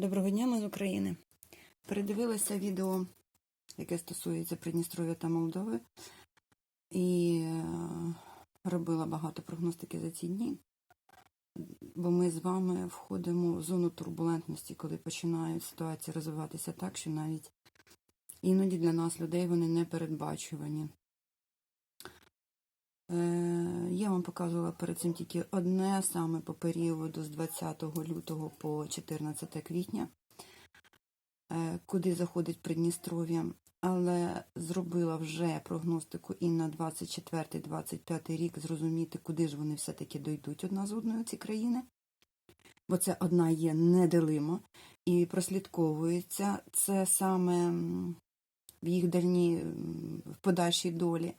Доброго дня, ми з України. Передивилася відео, яке стосується Придністров'я та Молдови, і е, робила багато прогностики за ці дні, бо ми з вами входимо в зону турбулентності, коли починають ситуації розвиватися так, що навіть іноді для нас, людей, вони не передбачувані. Е, Я вам показувала перед цим тільки одне саме по періоду з 20 лютого по 14 квітня, е, куди заходить Придністров'я, але зробила вже прогностику і на 24-25 рік зрозуміти, куди ж вони все-таки дойдуть одна з одної ці країни. Бо це одна є неделима і прослідковується це саме в їх дальній в подальшій долі.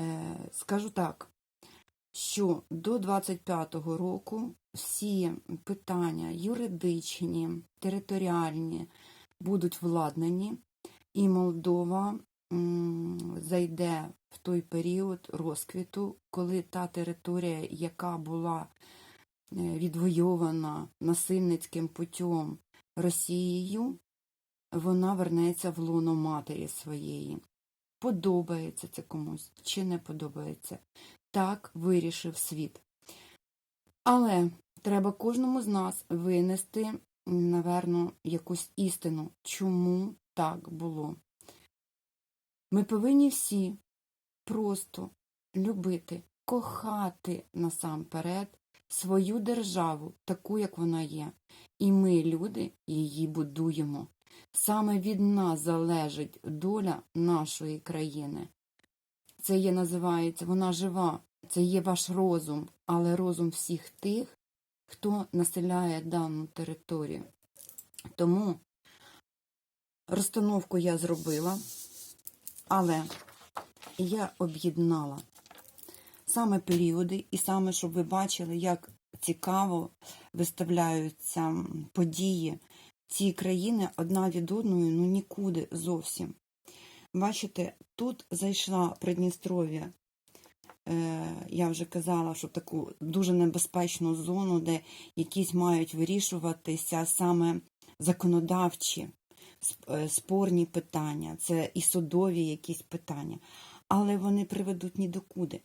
Е, Скажу так, що до 25-го року всі питання юридичні, територіальні будуть владнані, і Молдова зайде в той період розквіту, коли та територія, яка була е, відвойована насильницьким путем Росією, вона вернеться в лоно матері своєї. Подобається це комусь чи не подобається. Так вирішив світ. Але треба кожному з нас винести, наверно, якусь істину, чому так було. Ми повинні всі просто любити, кохати насамперед свою державу, таку, як вона є. І ми, люди, її будуємо. Саме від нас залежить доля нашої країни. Це є називається, вона жива, це є ваш розум, але розум всіх тих, хто населяє дану територію. Тому розстановку я зробила, але я об'єднала саме періоди, і саме, щоб ви бачили, як цікаво виставляються події. Ці країни одна від одної ну нікуди зовсім. Бачите, тут зайшла Придністров'я. Е, я вже казала, що таку дуже небезпечну зону, де якісь мають вирішуватися саме законодавчі е, спорні питання, це і судові якісь питання. Але вони приведуть ні до куди.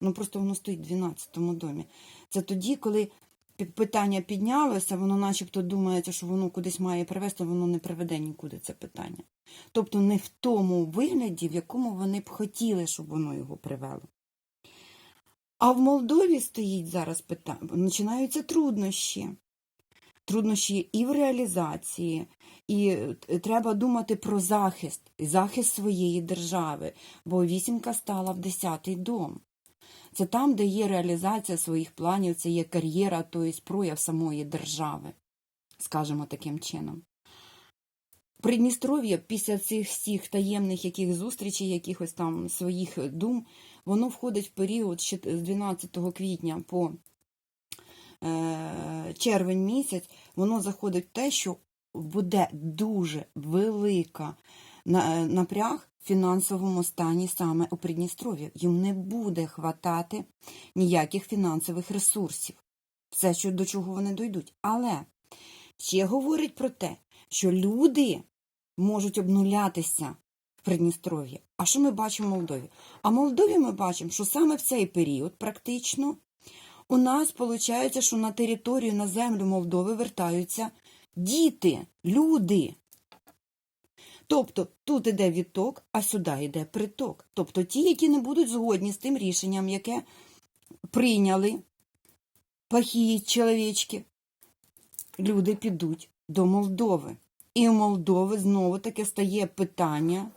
Ну просто воно стоїть в 12-му домі. Це тоді, коли питання піднялося, воно начебто думається, що воно кудись має привести, воно не приведе нікуди це питання. Тобто не в тому вигляді, в якому вони б хотіли, щоб воно його привело. А в Молдові стоїть зараз питання, починаються труднощі. Труднощі і в реалізації, і е, треба думати про захист, захист своєї держави, бо вісімка стала в десятий дом. Це там, де є реалізація своїх планів, це є кар'єра, тобто прояв самої держави, скажімо таким чином. Придністров'я після цих всіх таємних яких зустрічей, якихось там своїх дум, воно входить в період з 12 квітня по е, червень місяць, воно заходить в те, що буде дуже велика напряг в фінансовому стані саме у Придністров'ї. Їм не буде хватати ніяких фінансових ресурсів. Все, що до чого вони дойдуть. Але ще говорить про те, що люди можуть обнулятися в Придністров'ї. А що ми бачимо в Молдові? А в Молдові ми бачимо, що саме в цей період практично у нас виходить, що на територію, на землю Молдови вертаються діти, люди. Тобто тут іде відток, а сюди йде приток. Тобто ті, які не будуть згодні з тим рішенням, яке прийняли плохі чоловічки, люди підуть до Молдови. І в Молдови знову таки стає питання,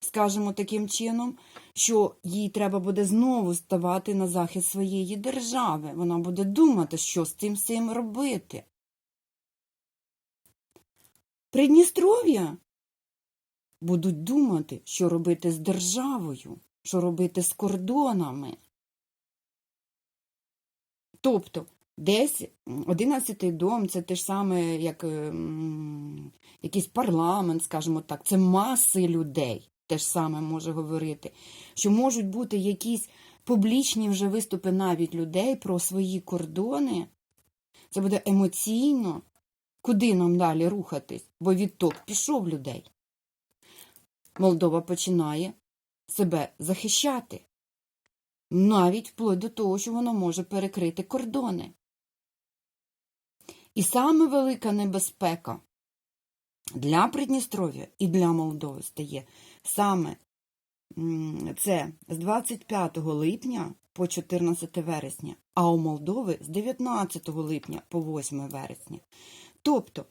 скажімо таким чином, що їй треба буде знову ставати на захист своєї держави. Вона буде думати, що з цим всім робити. Придністров'я будуть думати, що робити з державою, що робити з кордонами. Тобто, десь 11-й дом це те ж саме, як е, м, якийсь парламент, скажімо так, це маси людей, те ж саме може говорити, що можуть бути якісь публічні вже виступи навіть людей про свої кордони. Це буде емоційно, куди нам далі рухатись, бо відток пішов людей. Молдова починає себе захищати, навіть вплоть до того, що вона може перекрити кордони. І саме велика небезпека для Придністров'я і для Молдови стає саме це з 25 липня по 14 вересня, а у Молдови з 19 липня по 8 вересня. Тобто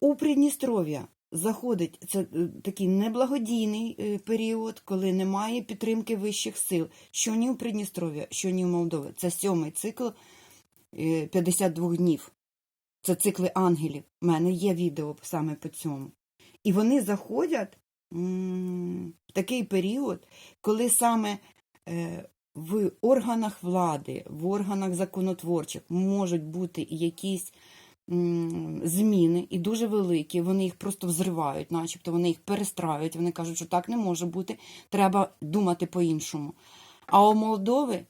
у Придністров'я заходить це е, такий неблагодійний е, період, коли немає підтримки вищих сил, що ні у Придністров'я, що ні у Молдови. Це сьомий цикл е, 52 днів. Це цикли ангелів. У мене є відео саме по цьому. І вони заходять в такий період, коли саме е, в органах влади, в органах законотворчих можуть бути якісь зміни, і дуже великі. Вони їх просто взривають, начебто вони їх перестраюють. Вони кажуть, що так не може бути, треба думати по-іншому. А у Молдови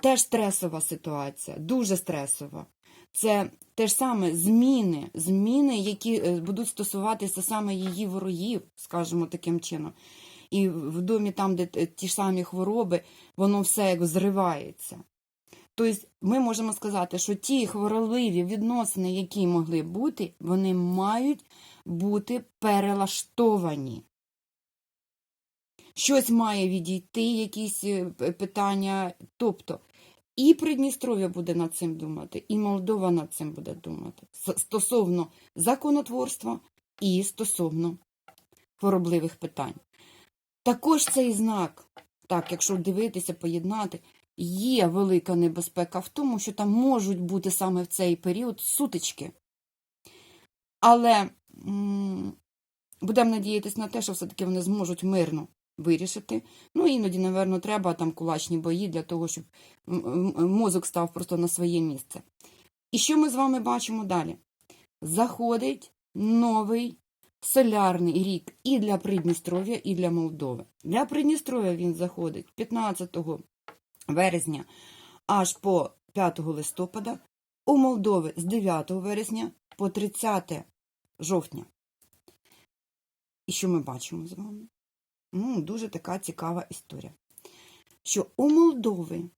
теж стресова ситуація, дуже стресова. Це те ж саме зміни, зміни, які е, будуть стосуватися саме її ворогів, скажімо таким чином. І в домі, там, де ті ж самі хвороби, воно все як зривається. Тобто ми можемо сказати, що ті хворобливі відносини, які могли бути, вони мають бути перелаштовані. Щось має відійти, якісь е, питання. Тобто і Придністров'я буде над цим думати, і Молдова над цим буде думати стосовно законотворства і стосовно хворобливих питань. Також цей знак, так, якщо дивитися, поєднати, є велика небезпека в тому, що там можуть бути саме в цей період сутички. Але будемо надіятися на те, що все-таки вони зможуть мирно вирішити. Ну, іноді, напевно, треба там кулачні бої для того, щоб мозок став просто на своє місце. І що ми з вами бачимо далі? Заходить новий солярний рік і для Придністров'я, і для Молдови. Для Придністров'я він заходить 15 вересня аж по 5 листопада, у Молдови з 9 вересня по 30 жовтня. І що ми бачимо з вами? Ну, дуже така цікава історія. Що у Молдови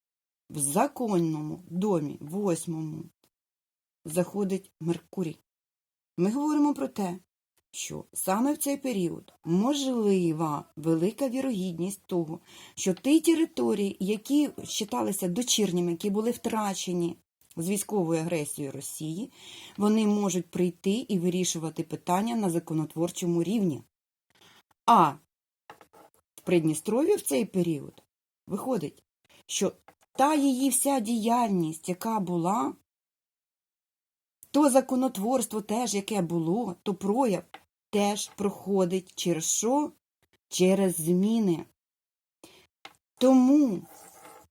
в законному домі, восьмому, заходить Меркурій. Ми говоримо про те, що саме в цей період можлива велика вірогідність того, що ті території, які вважалися дочірніми, які були втрачені з військовою агресією Росії, вони можуть прийти і вирішувати питання на законотворчому рівні. А в Придністров'ї в цей період виходить, що та її вся діяльність, яка була, то законотворство теж, яке було, то прояв теж проходить через що? Через зміни. Тому,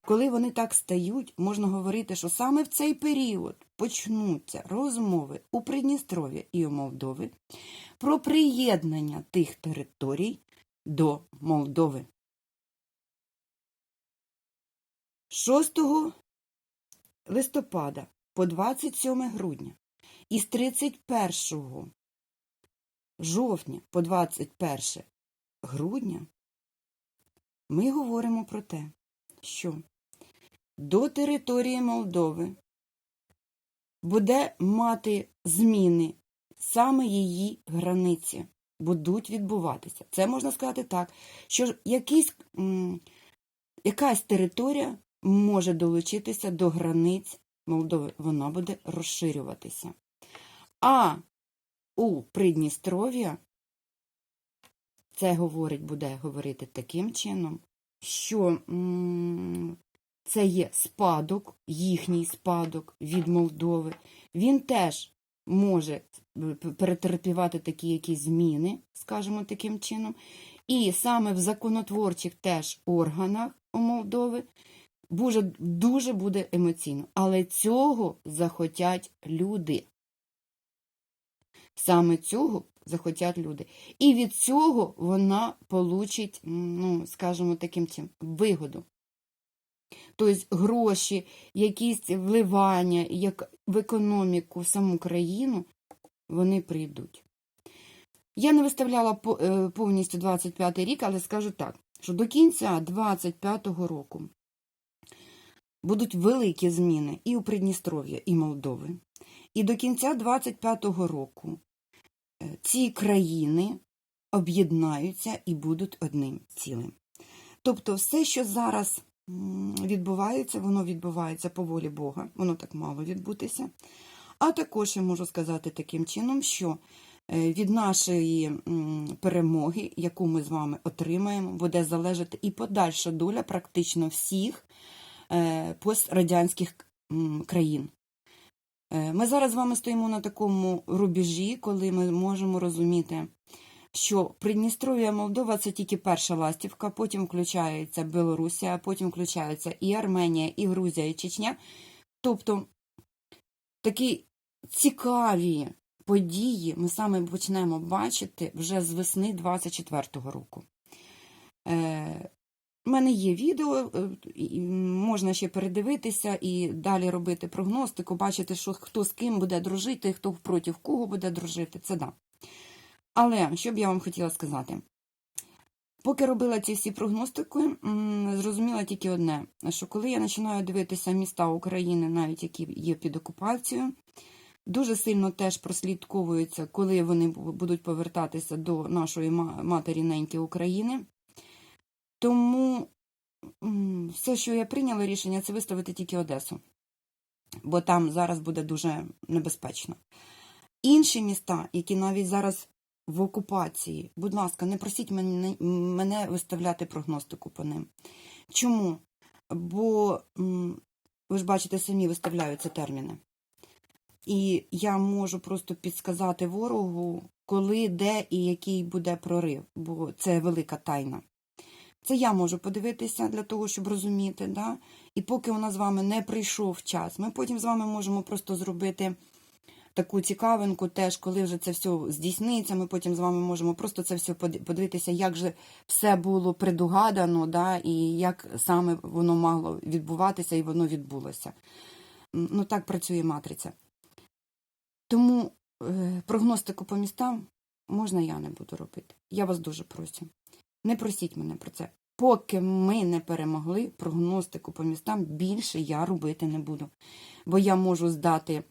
коли вони так стають, можна говорити, що саме в цей період почнуться розмови у Придністров'я і у Молдови про приєднання тих територій до Молдови. 6 листопада по 27 грудня і з 31 жовтня по 21 грудня ми говоримо про те, що до території Молдови буде мати зміни саме її границі, будуть відбуватися. Це можна сказати так, що якийсь, якась територія може долучитися до границь Молдови, вона буде розширюватися. А у Придністров'я це говорить, буде говорити таким чином, що це є спадок, їхній спадок від Молдови. Він теж може перетерпівати такі якісь зміни, скажімо таким чином. І саме в законотворчих теж органах у Молдови дуже, дуже буде емоційно. Але цього захотять люди. Саме цього захотять люди. І від цього вона получить, ну, скажімо таким чином, вигоду. Тобто гроші, якісь вливання як в економіку в саму країну, вони прийдуть. Я не виставляла е, повністю 25 рік, але скажу так, що до кінця 25-го року будуть великі зміни і у Придністров'я, і Молдови. І до кінця 25-го року ці країни об'єднаються і будуть одним цілим. Тобто, все, що зараз відбувається, воно відбувається по волі Бога, воно так мало відбутися. А також я можу сказати таким чином, що е, від нашої перемоги, яку ми з вами отримаємо, буде залежати і подальша доля практично всіх е, пострадянських країн. Е, Ми зараз з вами стоїмо на такому рубежі, коли ми можемо розуміти, що Придністров'я Молдова це тільки перша ластівка, потім включається Білорусія, потім включається і Арменія, і Грузія, і Чечня. Тобто такі цікаві події ми саме почнемо бачити вже з весни 24-го року. У мене є відео, е, можна ще передивитися і далі робити прогностику, бачити, що хто з ким буде дружити, хто проти кого буде дружити, це да. Але що б я вам хотіла сказати? Поки робила ці всі прогностики, зрозуміла тільки одне: що коли я починаю дивитися міста України, навіть які є під окупацією, дуже сильно теж прослідковується, коли вони будуть повертатися до нашої матері неньки України. Тому все, що я прийняла рішення, це виставити тільки Одесу, бо там зараз буде дуже небезпечно. Інші міста, які навіть зараз в окупації, будь ласка, не просіть мене, мене виставляти прогностику по ним. Чому? Бо ви ж бачите, самі виставляються терміни. І я можу просто підсказати ворогу, коли, де і який буде прорив, бо це велика тайна. Це я можу подивитися для того, щоб розуміти. Да? І поки у нас з вами не прийшов час, ми потім з вами можемо просто зробити таку цікавинку, теж, коли вже це все здійсниться, ми потім з вами можемо просто це все подивитися, як же все було предугадано, да? і як саме воно могло відбуватися, і воно відбулося. Ну так працює матриця. Тому е, прогностику по містам можна я не буду робити. Я вас дуже прошу. Не просіть мене про це. Поки ми не перемогли прогностику по містам, більше я робити не буду. Бо я можу здати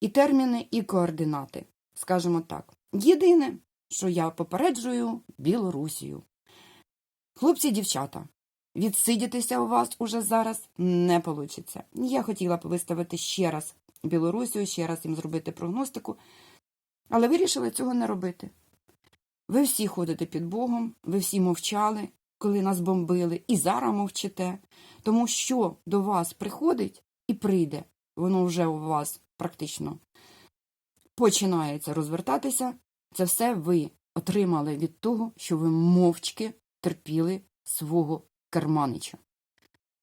і терміни, і координати. Скажімо так. Єдине, що я попереджую Білорусію. Хлопці, дівчата, відсидітися у вас уже зараз не вийде. Я хотіла б виставити ще раз Білорусію, ще раз їм зробити прогностику, але вирішила цього не робити. Ви всі ходите під Богом, ви всі мовчали, коли нас бомбили, і зараз мовчите. Тому що до вас приходить і прийде, воно вже у вас практично починається розвертатися. Це все ви отримали від того, що ви мовчки терпіли свого керманича.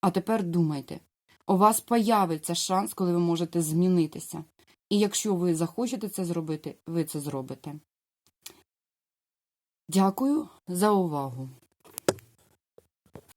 А тепер думайте, у вас появиться шанс, коли ви можете змінитися. І якщо ви захочете це зробити, ви це зробите. Дякую за увагу.